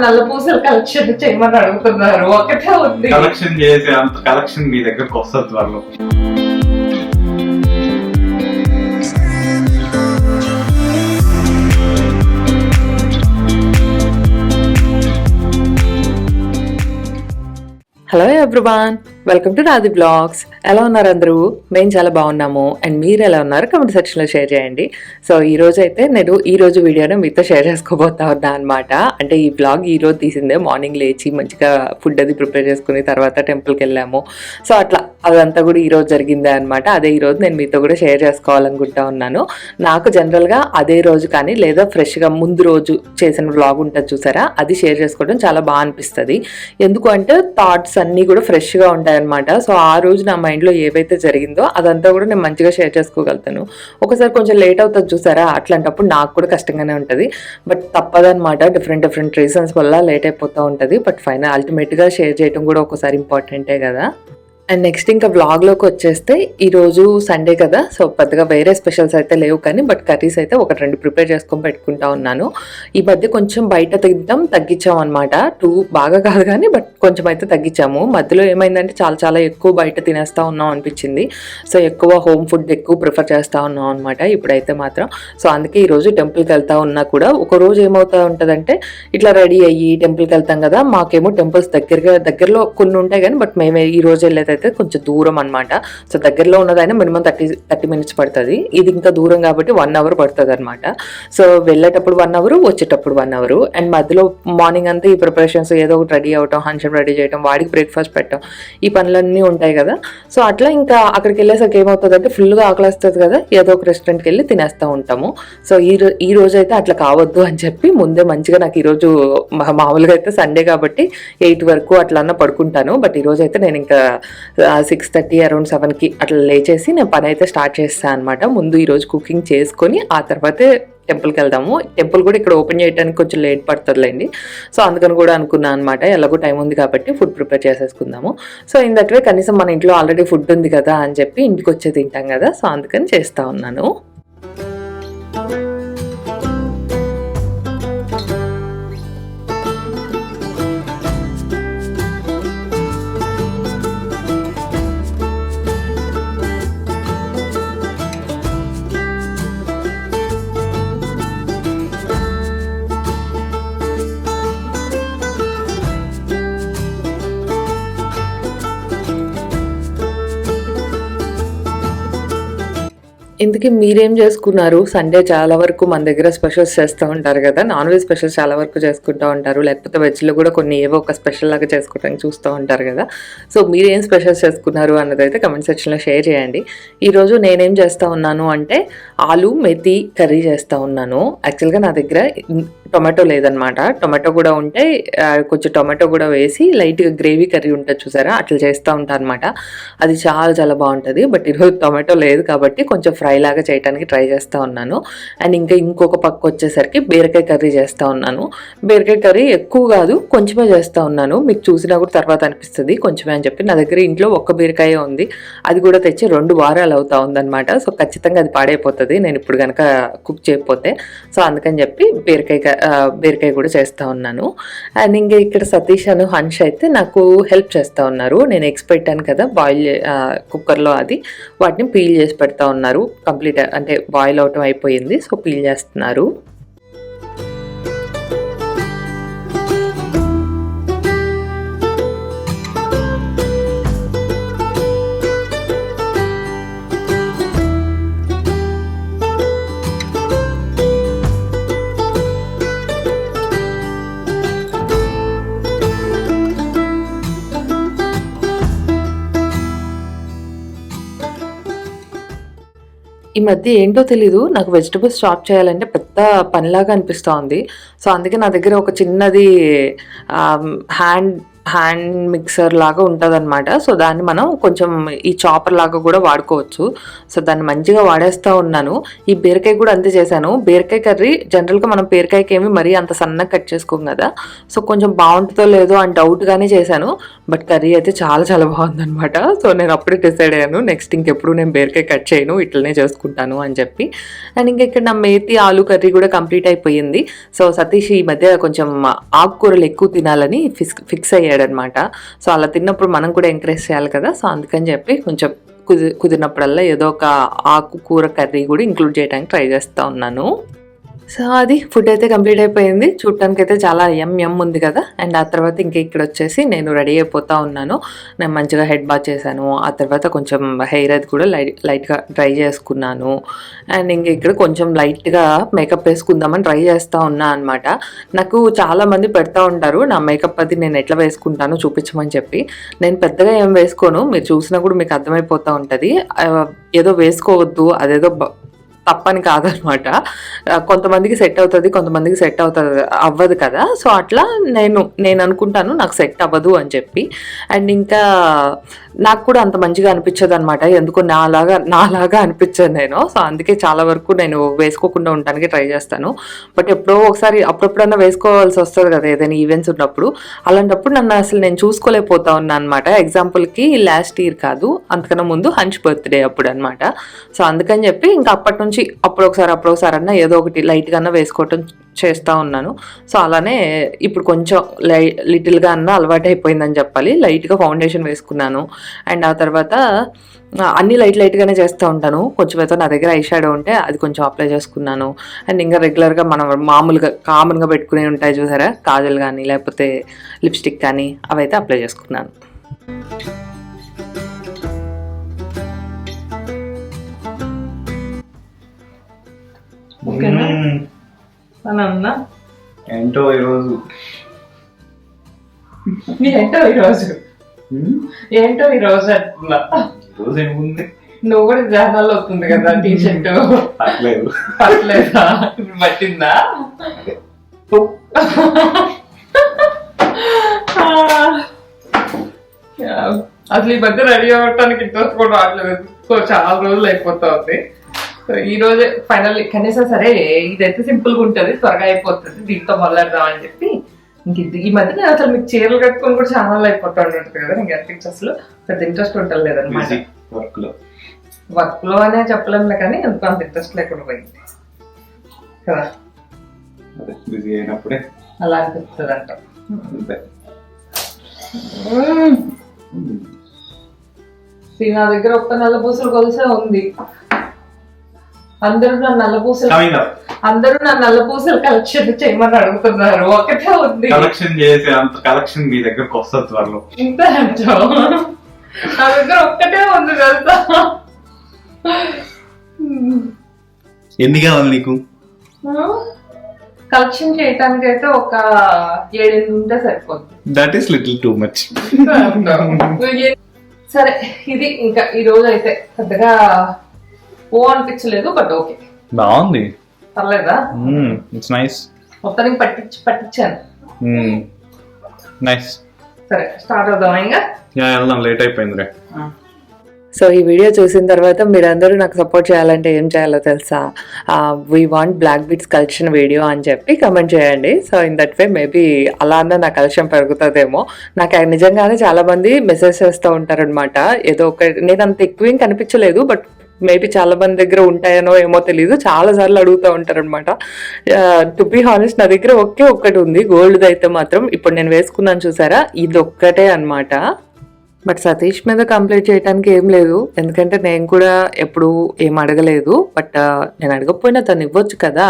నల్ల పూసలు కలెక్షన్ చేయమని అడుగుతున్నారు. ఒకటే ఉంది. కలెక్షన్ చేసే అంత కలెక్షన్ మీ దగ్గరకు వస్తుంది త్వరలో Hello everyone! Welcome to Radhi blogs ఎలా ఉన్నారు అందరూ? మేము చాలా బాగున్నాము. అండ్ మీరు ఎలా ఉన్నారు? కమెంట్ సెక్షన్లో షేర్ చేయండి. సో ఈ రోజు అయితే నేను ఈ రోజు వీడియోని మీతో షేర్ చేసుకోబోతా ఉన్నా అనమాట అంటే ఈ బ్లాగ్ ఈ రోజు తీసిందే. మార్నింగ్ లేచి మంచిగా ఫుడ్ అది ప్రిపేర్ చేసుకుని తర్వాత టెంపుల్కి వెళ్ళాము. సో అట్లా అదంతా కూడా ఈరోజు జరిగిందే అనమాట అదే ఈ రోజు నేను మీతో కూడా షేర్ చేసుకోవాలనుకుంటా ఉన్నాను. నాకు జనరల్గా అదే రోజు కానీ లేదా ఫ్రెష్గా ముందు రోజు చేసిన బ్లాగ్ ఉంటుంది చూసారా? అది షేర్ చేసుకోవడం చాలా బాగా అనిపిస్తుంది. ఎందుకు అంటే థాట్స్ అన్నీ కూడా ఫ్రెష్గా ఉంటాయి ఉంటాయన్నమాట సో ఆ రోజు నా మైండ్లో ఏవైతే జరిగిందో అదంతా కూడా నేను మంచిగా షేర్ చేసుకోగలుగుతాను. ఒకసారి కొంచెం లేట్ అవుతుంది చూసారా? అట్లాంటప్పుడు నాకు కూడా కష్టంగానే ఉంటుంది. బట్ తప్పదనమాట డిఫరెంట్ డిఫరెంట్ రీజన్స్ వల్ల లేట్ అయిపోతూ ఉంటుంది. బట్ ఫైనల్ అల్టిమేట్గా షేర్ చేయడం కూడా ఒకసారి ఇంపార్టెంటే కదా. అండ్ నెక్స్ట్ ఇంకా వ్లాగ్లోకి వచ్చేస్తే ఈరోజు సండే కదా సో పెద్దగా వేరే స్పెషల్స్ అయితే లేవు కానీ బట్ కర్రీస్ అయితే ఒకటి రెండు ప్రిపేర్ చేసుకొని పెట్టుకుంటా ఉన్నాను. ఈ మధ్య కొంచెం బయట తింటాం తగ్గించాం అనమాట టూ బాగా కాదు కానీ బట్ కొంచెం అయితే తగ్గించాము. మధ్యలో ఏమైందంటే చాలా చాలా ఎక్కువ బయట తినేస్తా ఉన్నాం అనిపించింది. సో ఎక్కువ హోమ్ ఫుడ్ ఎక్కువ ప్రిఫర్ చేస్తూ ఉన్నాం అనమాట ఇప్పుడైతే మాత్రం. సో అందుకే ఈరోజు టెంపుల్కి వెళ్తా ఉన్నా కూడా ఒక రోజు ఏమవుతా ఉంటుందంటే ఇట్లా రెడీ అయ్యి టెంపుల్కి వెళ్తాం కదా మాకేమో టెంపుల్స్ దగ్గరగా దగ్గరలో కొన్ని ఉంటాయి కానీ బట్ మేము ఈ రోజు అయితే కొంచెం దూరం అనమాట సో దగ్గరలో ఉన్నదైనా మినిమం థర్టీ థర్టీ మినిట్స్ పడుతుంది. ఇది ఇంకా దూరం కాబట్టి వన్ అవర్ పడుతుంది అనమాట సో వెళ్ళేటప్పుడు వన్ అవర్ వచ్చేటప్పుడు వన్ అవర్. అండ్ మధ్యలో మార్నింగ్ అంతా ఈ ప్రిపరేషన్స్ ఏదో ఒకటి రెడీ అవటం హంచం రెడీ చేయడం వాడికి బ్రేక్ఫాస్ట్ పెట్టడం ఈ పనులన్నీ ఉంటాయి కదా. సో అట్లా ఇంకా అక్కడికి వెళ్ళేసరికి ఏమవుతుందంటే ఫుల్గా ఆకలిస్తుంది కదా. ఏదో ఒక రెస్టారెంట్కి వెళ్ళి తినేస్తూ ఉంటాము. సో ఈ రో ఈ రోజు అయితే అట్లా కావద్దు అని చెప్పి ముందే మంచిగా నాకు ఈరోజు మామూలుగా అయితే సండే కాబట్టి ఎయిట్ వరకు అట్లా అన్న పడుకుంటాను. బట్ ఈరోజు అయితే నేను ఇంకా సిక్స్ థర్టీ అరౌండ్ సెవెన్కి అట్లా లేచేసి నేను పని అయితే స్టార్ట్ చేస్తాను అనమాట ముందు ఈరోజు కుకింగ్ చేసుకొని ఆ తర్వాతే టెంపుల్కి వెళ్దాము. టెంపుల్ కూడా ఇక్కడ ఓపెన్ చేయడానికి కొంచెం లేట్ పడుతుందిలేండి. సో అందుకని కూడా అనుకున్నాను అనమాట ఎలాగో టైం ఉంది కాబట్టి ఫుడ్ ప్రిపేర్ చేసేసుకుందాము. సో ఇన్ దట్ వే కనీసం మన ఇంట్లో ఆల్రెడీ ఫుడ్ ఉంది కదా అని చెప్పి ఇంటికి వచ్చే తింటాం కదా. సో అందుకని చేస్తా ఉన్నాను. ఇందుకే మీరేం చేసుకున్నారు? సండే చాలా వరకు మన దగ్గర స్పెషల్స్ చేస్తూ ఉంటారు కదా. నాన్ వెజ్ స్పెషల్స్ చాలా వరకు చేసుకుంటూ ఉంటారు. లేకపోతే వెజ్లో కూడా కొన్ని ఏవో ఒక స్పెషల్ లాగా చేసుకోవడానికి చూస్తూ ఉంటారు కదా. సో మీరేం స్పెషల్స్ చేసుకున్నారు అన్నది అయితే కమెంట్ సెక్షన్లో షేర్ చేయండి. ఈరోజు నేనేం చేస్తూ ఉన్నాను అంటే ఆలు మెతి కర్రీ చేస్తూ ఉన్నాను. యాక్చువల్గా నా దగ్గర టొమాటో లేదనమాట టొమాటో కూడా ఉంటే కొంచెం టొమాటో కూడా వేసి లైట్గా గ్రేవీ కర్రీ ఉంటుంది చూసారా? అట్లా చేస్తూ ఉంటాను అనమాట అది చాలా చాలా బాగుంటుంది. బట్ ఈరోజు టొమాటో లేదు కాబట్టి కొంచెం ఫ్రై లాగా చేయడానికి ట్రై చేస్తూ ఉన్నాను. అండ్ ఇంకా ఇంకొక పక్క వచ్చేసరికి బీరకాయ కర్రీ చేస్తూ ఉన్నాను. బీరకాయ కర్రీ ఎక్కువ కాదు కొంచెమే చేస్తూ ఉన్నాను. మీకు చూసినా కూడా తర్వాత అనిపిస్తుంది. కొంచెమే అని చెప్పి నా దగ్గర ఇంట్లో ఒక్క బీరకాయ ఉంది. అది కూడా తెచ్చి రెండు వారాలు అవుతా ఉందన్నమాట. సో ఖచ్చితంగా అది పాడైపోతుంది. నేను ఇప్పుడు కనుక కుక్ చేయకపోతే. సో అందుకని చెప్పి బీరకాయ బీరకాయ కూడా చేస్తూ ఉన్నాను. అండ్ ఇంకా ఇక్కడ సతీష్ అను హన్ష్ అయితే నాకు హెల్ప్ చేస్తూ ఉన్నారు. నేను ఎగ్స్ పెట్టాను కదా బాయిల్ కుక్కర్లో అది. వాటిని పీల్ చేసి పెడతా ఉన్నారు. కంప్లీట్ అంటే బాయిల్ అవటం అయిపోయింది సో పీల్ చేస్తున్నారు. ఈ మధ్య ఏంటో తెలీదు. నాకు వెజిటబుల్స్ షాప్ చేయాలంటే పెద్ద పనిలాగా అనిపిస్తోంది. సో అందుకే నా దగ్గర ఒక చిన్నది హ్యాండ్ హ్యాండ్ మిక్సర్ లాగా ఉంటుందన్నమాట. సో దాన్ని మనం కొంచెం ఈ చాపర్ లాగా కూడా వాడుకోవచ్చు. సో దాన్ని మంచిగా వాడేస్తూ ఉన్నాను. ఈ బీరకాయ కూడా అంతే చేశాను. బీరకాయ కర్రీ జనరల్గా మనం బీరకాయకి ఏమి మరీ అంత సన్నగా కట్ చేసుకోం కదా. సో కొంచెం బాగుంటుందో లేదో అని డౌట్గానే చేశాను. బట్ కర్రీ అయితే చాలా చాలా బాగుందనమాట సో నేను అప్పుడే డిసైడ్ అయ్యాను. నెక్స్ట్ ఇంకెప్పుడు నేను బీరకాయ కట్ చేయను. ఇట్లనే చేసుకుంటాను అని చెప్పి. అండ్ ఇంకా ఇక్కడ నా మేతి ఆలు కర్రీ కూడా కంప్లీట్ అయిపోయింది. సో సతీష్ ఈ మధ్య కొంచెం ఆకుకూరలు ఎక్కువ తినాలని ఫిక్స్ ఫిక్స్ అనమాట సో అలా తిన్నప్పుడు మనం కూడా ఎంకరేజ్ చేయాలి కదా. సో అందుకని చెప్పి కొంచెం కుది కుదిరినప్పుడల్లా ఏదో ఒక ఆకు కూర కర్రీ కూడా ఇంక్లూడ్ చేయడానికి ట్రై చేస్తూ ఉన్నాను. సో అది ఫుడ్ అయితే కంప్లీట్ అయిపోయింది. చూడటానికి అయితే చాలా ఎమ్ ఎమ్ ఉంది కదా. అండ్ ఆ తర్వాత ఇంకా ఇక్కడ వచ్చేసి నేను రెడీ అయిపోతా ఉన్నాను. నేను మంచిగా హెడ్ బాత్ చేశాను. ఆ తర్వాత కొంచెం హెయిర్ అది కూడా లైట్ లైట్గా డ్రై చేసుకున్నాను. అండ్ ఇంక ఇక్కడ కొంచెం లైట్గా మేకప్ వేసుకుందామని ట్రై చేస్తూ ఉన్నా అనమాట నాకు చాలామంది పెడతా ఉంటారు నా మేకప్ అది నేను ఎట్లా వేసుకుంటానో చూపించమని చెప్పి. నేను పెద్దగా ఏం వేసుకోను. మీరు చూసినా కూడా మీకు అర్థమైపోతూ ఉంటుంది. ఏదో వేసుకోవద్దు అదేదో బ- తప్పని కాదనమాట. కొంతమందికి సెట్ అవుతుంది కొంతమందికి సెట్ అవుతుంది అవ్వదు కదా. సో అట్లా నేను నేను అనుకుంటాను నాకు సెట్ అవ్వదు అని చెప్పి. అండ్ ఇంకా నాకు కూడా అంత మంచిగా అనిపించదు అనమాట ఎందుకో నాలాగా నాలాగా అనిపించదు నేను. సో అందుకే చాలా వరకు నేను వేసుకోకుండా ఉండడానికి ట్రై చేస్తాను. బట్ ఎప్పుడో ఒకసారి అప్పుడప్పుడన్నా వేసుకోవాల్సి వస్తుంది కదా ఏదైనా ఈవెంట్స్ ఉన్నప్పుడు. అలాంటప్పుడు నన్ను అసలు నేను చూసుకోలేకపోతా ఉన్నా అనమాట ఎగ్జాంపుల్కి లాస్ట్ ఇయర్ కాదు అంతకన్నా ముందు హంచ్ బర్త్డే అప్పుడు అనమాట సో అందుకని చెప్పి ఇంకా అప్పటి నుంచి అప్పుడు ఒకసారి అప్పుడు ఒకసారి అన్న ఏదో ఒకటి లైట్గా వేసుకోవటం చేస్తూ ఉన్నాను. సో అలానే ఇప్పుడు కొంచెం లై లిటిల్గా అన్న అలవాటు అయిపోయిందని చెప్పాలి. లైట్గా ఫౌండేషన్ వేసుకున్నాను. అండ్ ఆ తర్వాత అన్ని లైట్ లైట్గానే చేస్తూ ఉంటాను. కొంచెం అయితే నా దగ్గర ఐ షాడో ఉంటే అది కొంచెం అప్లై చేసుకున్నాను. అండ్ ఇంకా రెగ్యులర్గా మనం మామూలుగా కామన్గా పెట్టుకునే ఉంటాయి చూసారా? కాజల్ కానీ లేకపోతే లిప్స్టిక్ కానీ అవైతే అప్లై చేసుకున్నాను. ఓకేనా? అని అన్నా ఏంటో ఈరోజు? ఏంటో ఈరోజు? ఏంటో ఈరోజు అంటున్నా ఈరోజు ఏముంది? నువ్వు కూడా జనాలు అవుతుంది కదా టీ షర్ట్ పర్లేదు పట్టలేదా పట్టిందా? అసలు ఈ మధ్య రెడీ అవ్వటానికి ఇంట్రెస్ట్ కూడా రావట్లేదు. సో చాలా రోజులు అయిపోతా ఉంది. సో ఈ రోజే ఫైనల్ కనీసం సరే ఇదైతే సింపుల్గా ఉంటది త్వరగా అయిపోతుంది దీంతో మొదలెడదామని చెప్పి ఇంక ఇది- ఈ మధ్య నేను అసలు మీకు చీరలు కట్టుకొని కూడా చాలా అయిపోతా ఉంటుంది కదా నీకు అనిపించి అసలు పెద్ద ఇంట్రెస్ట్ ఉంటలేదు అనమాట బిజీ వర్క్లో వర్క్లో అనే చెప్పలేము కానీ ఎందుకు అంత ఇంట్రెస్ట్ లేకుండా పోయింది. కదా? బిజీ అయినప్పుడే. అలా అనిపిస్తుంది అంట నా దగ్గర ఒక్క నల్ల పూసలు కొలిసే ఉంది. అందరూ నా నల్ల పూసలు కమింగ్ అప్ అందరూ నా నల్ల పూసలు కలెక్షన్ చేయమని అడుగుతున్నారు. ఒకటే ఉంది. కలెక్షన్ చేసే అంత కలెక్షన్ మీ దగ్గరకు వస్తుంది త్వరలో. ఇంత నా దగ్గర ఒక్కటే ఉంది తెలుసా? ఎన్ని కావాలి నీకు? కలెక్షన్ చేయటానికి అయితే ఒక ఏడెనిమిది ఉంటే సరిపోతుంది that is little too much సరే ఇది ఇంకా ఈ రోజు అయితే పెద్దగా ఓ అనిపించలేదు బట్ ఓకే బాగుంది. పర్లేదా? ఇట్స్ నైస్ మొత్తానికి పట్టించి పట్టించాను. నైస్ సరే స్టార్ట్ అవుదాం ఇంకా? యా వెళ్దాం లేట్ అయిపోయింది రే సో ఈ వీడియో చూసిన తర్వాత మీరందరూ నాకు సపోర్ట్ చేయాలంటే ఏం చేయాలో తెలుసా? We want black beats collection video అని చెప్పి కమెంట్ చేయండి. So in that way maybe అలా అన్న నా కలెక్షన్ పెరుగుతుందేమో. నాకు నిజంగానే చాలా మంది మెసేజ్ చేస్తూ ఉంటారనమాట ఏదో ఒక నేను అంత ఎక్కువ ఏం కనిపించలేదు బట్ మేబీ చాలా మంది దగ్గర ఉంటాయనో ఏమో తెలియదు చాలా సార్లు అడుగుతూ ఉంటారనమాట టు బి హానెస్ట్ నా దగ్గర ఒకే ఒక్కటి ఉంది. గోల్డ్ అయితే మాత్రం ఇప్పుడు నేను వేసుకున్నాను చూసారా? ఇది ఒక్కటే అన్నమాట. బట్ సతీష్ మీద కంప్లైంట్ చేయడానికి ఏం లేదు. ఎందుకంటే నేను కూడా ఎప్పుడు ఏం అడగలేదు. బట్ నేను అడగకపోయినా తను ఇవ్వచ్చు కదా.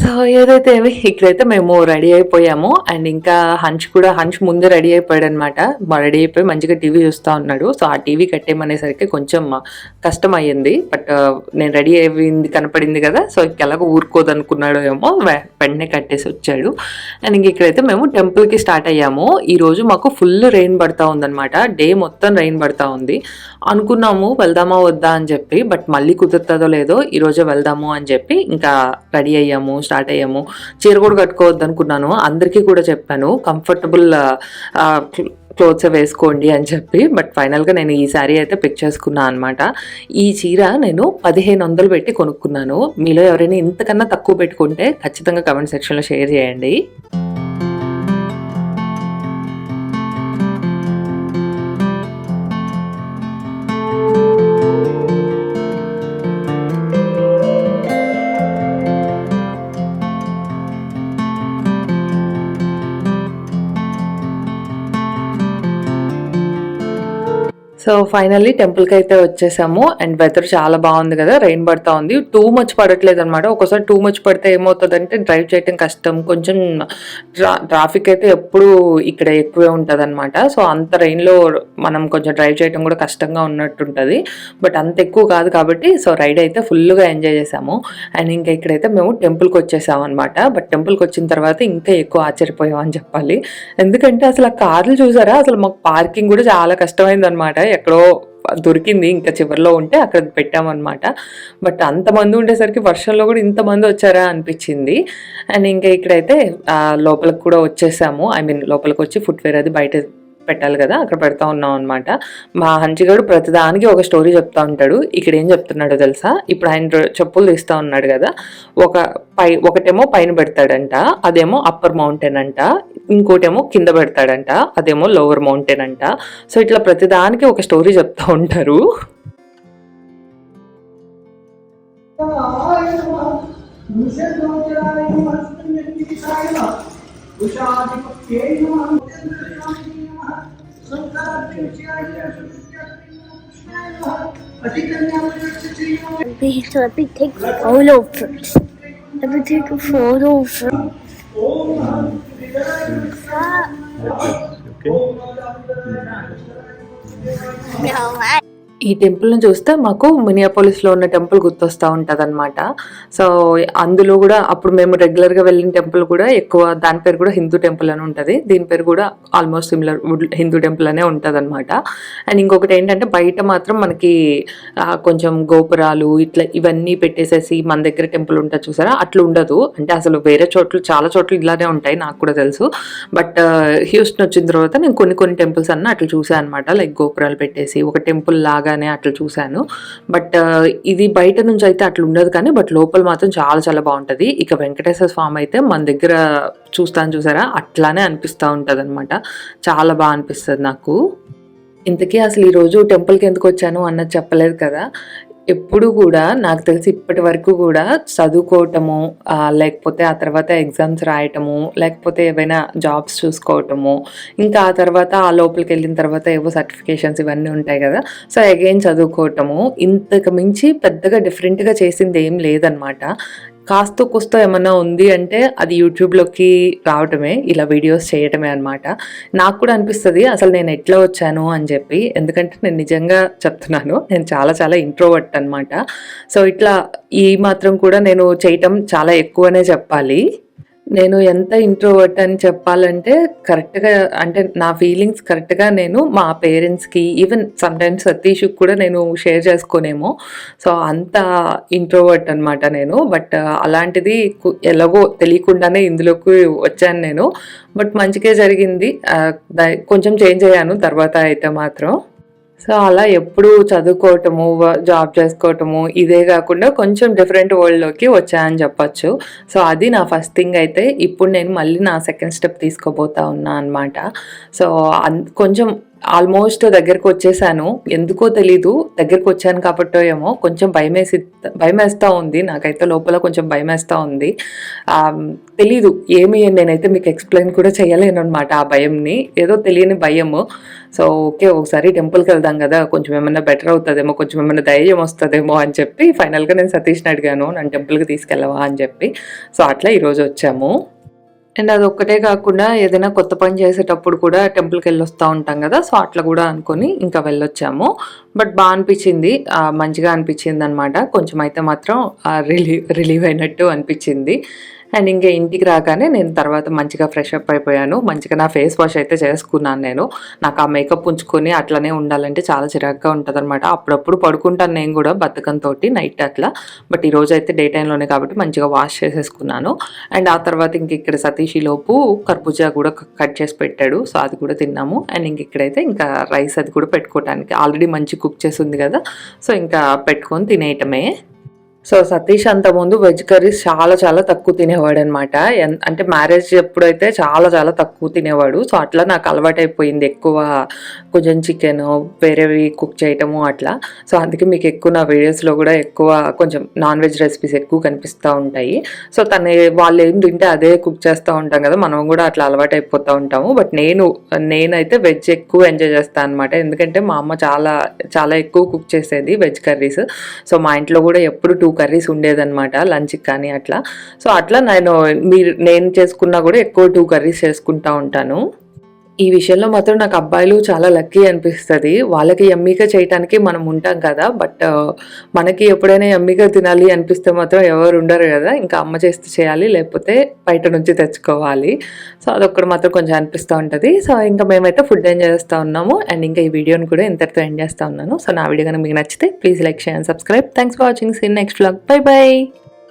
సో ఏదైతే ఇక్కడైతే మేము రెడీ అయిపోయాము అండ్ ఇంకా హంచ్ కూడా హంచ్ ముందే రెడీ అయిపోయాడు అనమాట రెడీ అయిపోయి మంచిగా టీవీ చూస్తూ ఉన్నాడు. సో ఆ టీవీ కట్టేమనేసరికి కొంచెం కష్టం అయ్యింది బట్ నేను రెడీ అయింది కనపడింది కదా సో ఎలాగో ఊరుకోదనుకున్నాడు ఏమో వెంటనే కట్టేసి వచ్చాడు. అండ్ ఇంక ఇక్కడైతే మేము టెంపుల్కి స్టార్ట్ అయ్యాము. ఈరోజు మాకు ఫుల్ రెయిన్ పడతా ఉందన్నమాట డే మొత్తం రెయిన్ పడతా ఉంది. అనుకున్నాము వెళ్దామా వద్దా అని చెప్పి బట్ మళ్ళీ కుదురుతుందో లేదో ఈరోజే వెళ్దాము అని చెప్పి ఇంకా రెడీ అయ్యాము స్టార్ట్ అయ్యాము. చీర కూడా కట్టుకోవద్దు అనుకున్నాను. అందరికీ కూడా చెప్పాను కంఫర్టబుల్ క్లోత్స్ వేసుకోండి అని చెప్పి. బట్ ఫైనల్గా నేను ఈ శారీ అయితే పిక్ చేసుకున్నాను అనమాట ఈ చీర నేను పదిహేను వందలు పెట్టి కొనుక్కున్నాను. మీలో ఎవరైనా ఇంతకన్నా తక్కువ పెట్టుకుంటే ఖచ్చితంగా కమెంట్ సెక్షన్లో షేర్ చేయండి. సో ఫైనల్లీ టెంపుల్కి అయితే వచ్చేసాము. అండ్ వెదర్ చాలా బాగుంది కదా రెయిన్ పడతా ఉంది. టూ మచ్ పడట్లేదు అనమాట ఒకసారి టూ మచ్ పడితే ఏమవుతుందంటే డ్రైవ్ చేయడం కష్టం. కొంచెం ట్రా ట్రాఫిక్ అయితే ఎప్పుడు ఇక్కడ ఎక్కువే ఉంటుంది అనమాట సో అంత రెయిన్లో మనం కొంచెం డ్రైవ్ చేయడం కూడా కష్టంగా ఉన్నట్టుంటుంది. బట్ అంత ఎక్కువ కాదు కాబట్టి సో రైడ్ అయితే ఫుల్గా ఎంజాయ్ చేసాము. అండ్ ఇంకా ఇక్కడైతే మేము టెంపుల్కి వచ్చేసాము అనమాట బట్ టెంపుల్కి వచ్చిన తర్వాత ఇంకా ఎక్కువ ఆశ్చర్యపోయాం అని చెప్పాలి. ఎందుకంటే అసలు ఆ కార్లు చూసారా? అసలు మాకు పార్కింగ్ కూడా చాలా కష్టమైంది అనమాట ఎక్కడో దొరికింది ఇంకా చివరిలో ఉంటే అక్కడ పెట్టామన్నమాట. బట్ అంతమంది ఉండేసరికి వర్షంలో కూడా ఇంతమంది వచ్చారా అనిపించింది. అండ్ ఇంకా ఇక్కడైతే లోపలికి కూడా వచ్చేసాము. ఐ మీన్ లోపలికి వచ్చి ఫుట్వేర్ అది బయట పెట్టాలి కదా అక్కడ పెడతా ఉన్నాం అనమాట మా హంచిగాడు ప్రతిదానికి ఒక స్టోరీ చెప్తా ఉంటాడు ఇక్కడ ఏం చెప్తున్నాడో తెలుసా ఇప్పుడు ఆయన చెప్పులు తీస్తా ఉన్నాడు కదా ఒక పై ఒకటేమో పైన పెడతాడంట అదేమో అప్పర్ మౌంటైన్ అంట ఇంకోటేమో కింద పెడతాడంట అదేమో లోవర్ మౌంటైన్ అంట సో ఇట్లా ప్రతిదానికి ఒక స్టోరీ చెప్తా ఉంటారు Okay, so let me take a photo first. Let me take a photo first. No, I ఈ టెంపుల్ని చూస్తే మాకు మినియాపోలిస్లో ఉన్న టెంపుల్ గుర్తొస్తూ ఉంటుంది అనమాట సో అందులో కూడా అప్పుడు మేము రెగ్యులర్గా వెళ్ళిన టెంపుల్ కూడా ఎక్కువ దాని పేరు కూడా హిందూ టెంపుల్ అని ఉంటుంది. దీని పేరు కూడా ఆల్మోస్ట్ సిమిలర్ హిందూ టెంపుల్ అనే ఉంటుంది అనమాట అండ్ ఇంకొకటి ఏంటంటే బయట మాత్రం మనకి కొంచెం గోపురాలు ఇట్లా ఇవన్నీ పెట్టేసేసి మన దగ్గర టెంపుల్ ఉంటుంది చూసారా? అట్లా ఉండదు. అంటే అసలు వేరే చోట్ల చాలా చోట్ల ఇలానే ఉంటాయి నాకు కూడా తెలుసు. బట్ హ్యూస్టన్ వచ్చిన తర్వాత నేను కొన్ని కొన్ని టెంపుల్స్ అన్న అట్లా చూసాను అనమాట లైక్ గోపురాలు పెట్టేసి ఒక టెంపుల్ లాగా లాగానే అట్లా చూశాను. బట్ ఇది బయట నుంచి అయితే అట్లా ఉండదు కానీ బట్ లోపల మాత్రం చాలా చాలా బాగుంటుంది. ఇక వెంకటేశ్వర స్వామి అయితే మన దగ్గర చూస్తాను చూసారా? అట్లానే అనిపిస్తూ ఉంటుంది అనమాట చాలా బాగా అనిపిస్తుంది నాకు. ఇంతకీ అసలు ఈరోజు టెంపుల్కి ఎందుకు వచ్చాను అన్నది చెప్పలేదు కదా. ఎప్పుడు కూడా నాకు తెలిసి ఇప్పటి వరకు కూడా చదువుకోవటము లేకపోతే ఆ తర్వాత ఎగ్జామ్స్ రాయటము లేకపోతే ఏవైనా జాబ్స్ చూసుకోవటము ఇంకా ఆ తర్వాత ఆ లోపలికి వెళ్ళిన తర్వాత ఏవో సర్టిఫికేషన్స్ ఇవన్నీ ఉంటాయి కదా. సో అగైన్ చదువుకోవటము ఇంతకు మించి పెద్దగా డిఫరెంట్గా చేసింది ఏం లేదనమాట కాస్త కుస్తో ఏమన్నా ఉంది అంటే అది యూట్యూబ్లోకి రావటమే ఇలా వీడియోస్ చేయటమే అనమాట నాకు కూడా అనిపిస్తుంది అసలు నేను ఎట్లా వచ్చాను అని చెప్పి. ఎందుకంటే నేను నిజంగా చెప్తున్నాను నేను చాలా చాలా ఇంట్రోవర్ట్ అనమాట సో ఇట్లా ఈ మాత్రం కూడా నేను చేయటం చాలా ఎక్కువనే చెప్పాలి. నేను ఎంత ఇంట్రోవర్ట్ అని చెప్పాలంటే కరెక్ట్గా అంటే నా ఫీలింగ్స్ కరెక్ట్గా నేను మా పేరెంట్స్కి ఈవెన్ సమ్టైమ్స్ సతీష్కి కూడా నేను షేర్ చేసుకోనేమో. సో అంత ఇంట్రోవర్ట్ అనమాట నేను. బట్ uh, అలాంటిది ఎలాగో తెలియకుండానే ఇందులోకి వచ్చాను నేను. బట్ మంచిగా జరిగింది. Uh, కొంచెం చేంజ్ అయ్యాను. తర్వాత అయితే మాత్రం. సో అలా ఎప్పుడు చదువుకోవటము జాబ్ చేసుకోవటము ఇదే కాకుండా కొంచెం డిఫరెంట్ వరల్డ్లోకి వచ్చాయని చెప్పచ్చు. సో అది నా ఫస్ట్ థింగ్ అయితే ఇప్పుడు నేను మళ్ళీ నా సెకండ్ స్టెప్ తీసుకోబోతా ఉన్నా అనమాట సో అన్- కొంచెం ఆల్మోస్ట్ దగ్గరకు వచ్చేసాను. ఎందుకో తెలీదు దగ్గరకు వచ్చాను కాబట్టో ఏమో కొంచెం భయమేసి భయమేస్తూ ఉంది. నాకైతే లోపల కొంచెం భయమేస్తూ ఉంది. తెలీదు ఏమి నేనైతే మీకు ఎక్స్ప్లెయిన్ కూడా చేయలేను అనమాట ఆ భయంని. ఏదో తెలియని భయము. సో ఓకే ఒకసారి టెంపుల్కి వెళ్దాం కదా కొంచెం ఏమైనా బెటర్ అవుతుందేమో కొంచెం ఏమైనా ధైర్యం వస్తుందేమో అని చెప్పి ఫైనల్గా నేను సతీష్ని అడిగాను. నన్ను టెంపుల్కి తీసుకెళ్ళవా అని చెప్పి. సో అట్లా ఈరోజు వచ్చాము. అండ్ అది ఒక్కటే కాకుండా ఏదైనా కొత్త పని చేసేటప్పుడు కూడా టెంపుల్కి వెళ్ళి వస్తూ ఉంటాం కదా సో అట్లా కూడా అనుకొని ఇంకా వెళ్ళొచ్చాము. బట్ బాగా అనిపించింది మంచిగా అనిపించింది అనమాట కొంచెం అయితే మాత్రం రిలీవ్ రిలీవ్ అయినట్టు అనిపించింది. అండ్ ఇంకా ఇంటికి రాగానే నేను తర్వాత మంచిగా ఫ్రెష్ అప్ అయిపోయాను. మంచిగా నా ఫేస్ వాష్ అయితే చేసుకున్నాను నేను. నాకు ఆ మేకప్ ఉంచుకొని అట్లనే ఉండాలంటే చాలా చిరాగ్గా ఉంటుంది అనమాట అప్పుడప్పుడు పడుకుంటాను నేను కూడా బద్ధకంతో నైట్ అట్లా. బట్ ఈరోజు అయితే డే టైంలోనే కాబట్టి మంచిగా వాష్ చేసేసుకున్నాను. అండ్ ఆ తర్వాత ఇంక ఇక్కడ సతీష్ లోపు కర్బూజా కూడా కట్ చేసి పెట్టాడు. సో అది కూడా తిన్నాము. అండ్ ఇంక ఇక్కడైతే ఇంకా రైస్ అది కూడా పెట్టుకోవటానికి ఆల్రెడీ మంచి కుక్ చేసి ఉంది కదా. సో ఇంకా పెట్టుకొని తినేయటమే. సో సతీష్ అంత ముందు వెజ్ కర్రీస్ చాలా చాలా తక్కువ తినేవాడు అనమాట అంటే మ్యారేజ్ ఎప్పుడైతే చాలా చాలా తక్కువ తినేవాడు. సో అట్లా నాకు అలవాటైపోయింది ఎక్కువ కొంచెం చికెన్ వేరేవి కుక్ చేయటము అట్లా. సో అందుకే మీకు ఎక్కువ నా వీడియోస్లో కూడా ఎక్కువ కొంచెం నాన్ వెజ్ రెసిపీస్ ఎక్కువ కనిపిస్తూ ఉంటాయి. సో తను వాళ్ళు ఏం తింటే అదే కుక్ చేస్తూ ఉంటాం కదా. మనం కూడా అట్లా అలవాటు అయిపోతూ ఉంటాము. బట్ నేను నేనైతే వెజ్ ఎక్కువ ఎంజాయ్ చేస్తాను అనమాట ఎందుకంటే మా అమ్మ చాలా చాలా ఎక్కువ కుక్ చేసేది వెజ్ కర్రీస్. సో మా ఇంట్లో కూడా ఎప్పుడు టూ కర్రీస్ ఉండేదన్నమాట లంచ్కి కానీ అట్లా. సో అట్లా నేను మీరు నేను చేసుకున్నా కూడా ఎక్కువ టూ కర్రీస్ చేసుకుంటా ఉంటాను. ఈ విషయంలో మాత్రం నాకు అబ్బాయిలు చాలా లక్కీ అనిపిస్తుంది. వాళ్ళకి ఎమ్మిగా చేయటానికి మనం ఉంటాం కదా బట్ మనకి ఎప్పుడైనా ఎమ్మిగా తినాలి అనిపిస్తే మాత్రం ఎవరు ఉండరు కదా ఇంకా అమ్మ చేస్తే చేయాలి లేకపోతే బయట నుంచి తెచ్చుకోవాలి. సో అదొక్కటి మాత్రం కొంచెం అనిపిస్తూ ఉంటుంది. సో ఇంకా మేమైతే ఫుడ్ ఎంజాయ్ చేస్తూ ఉన్నాము అండ్ ఇంకా ఈ వీడియోని కూడా ఇంతటితో ఎండ్ చేస్తూ ఉన్నాను. సో నా వీడియో కనుక మీకు నచ్చితే please like share and subscribe. Thanks for watching. See in next blog bye bye.